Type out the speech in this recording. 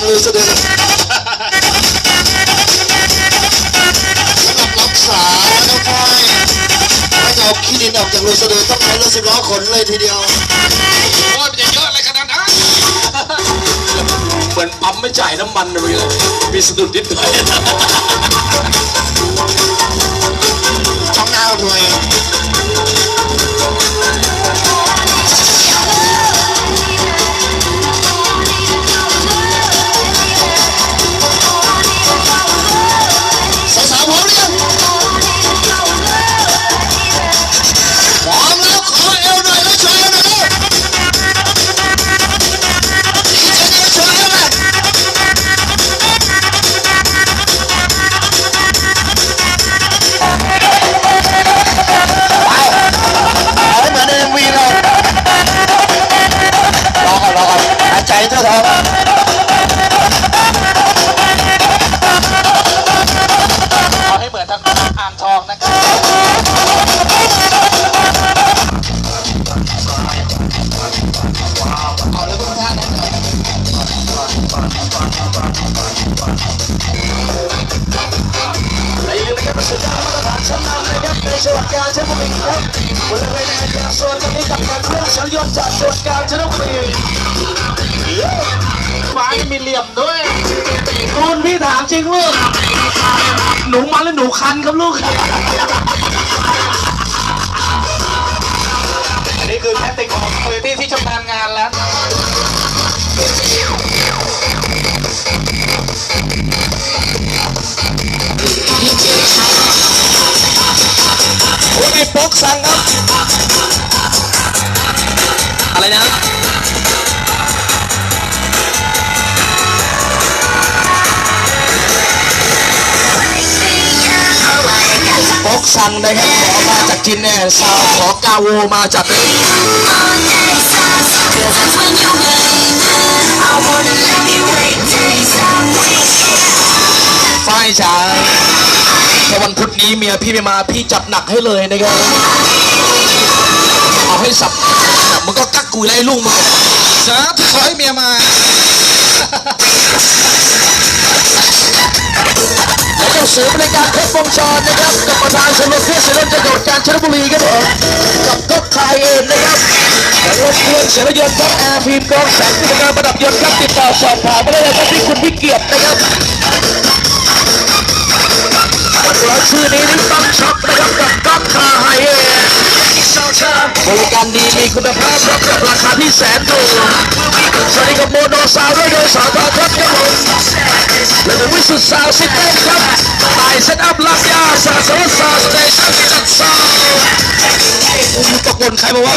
มเลยแสดงสำหรับรักษาน้องอยเอาขี้ดินออกจากรูสะดือต้องใช้รถสิบล้อขนเลยทีเดียวโอ้ยมันจะเยอะอะไรขนาดนั้นเหมือนปั๊มไม่จ่ายน้ำมันเลยมีสะดุดนิดหน่อย อ่างทองนะครับในเรื่องนะครับสุดยอดมาตรฐานชั้นนำนะครับในจังหวัดกาญจนบุรีครับบริเวณแนวโซนตรงนี้กับการเครื่องเฉลียวจากจังหวัดกาญจนบุรีไม้มีเหลี่ยมด้วยคุณพี่ถามจริงลูก หนูมันหรือหนูคันครับลูก อันนี้คือแทคติกของคอมที่ที่ชำนาญงานแล้ว โอ้ยป๊อกสั่งครับ อกสั่งนะครับขอมาจากจินแน่ซาวขอกาโวมาจากฝ้ายจ๋าถ้าวันพุธนี้เมียพี่ไม่มาพี่จัดหนักให้เลยนะครับเอาให้สับสับมึงก็กักกุยไล่ลุงมึงสาธุขอให้เมียมา สือบริการครบวงจรนะครับกับประธานชมรมเพื่อนศิลปจังหวัดกาญจนบุรีครับผมกับก็คายเองนะครับแล้วรถเครื่องเสียรถยนต์ครับแอร์พีมกองแสงกิจการประดับยนต์ครับติดต่อสอบถามมาได้เลยครับที่คุณพิเกียรตินะครับ แล้วชื่อนี้นี่ต้องช็อปนะครับกับก็คาไฮเอบริการดีมีคุณภาพรับกับราคาที่แสนถูกสวัสดีกับโมโนซาวด้วยโดยสาวทอทัศน์ครับผมและเป็นวิสุทธิ์สาวซิเต็มครับตายเซตอัพลักยาสาสารสาวสเตชันจัดซาวตะโกนใครบอกว่า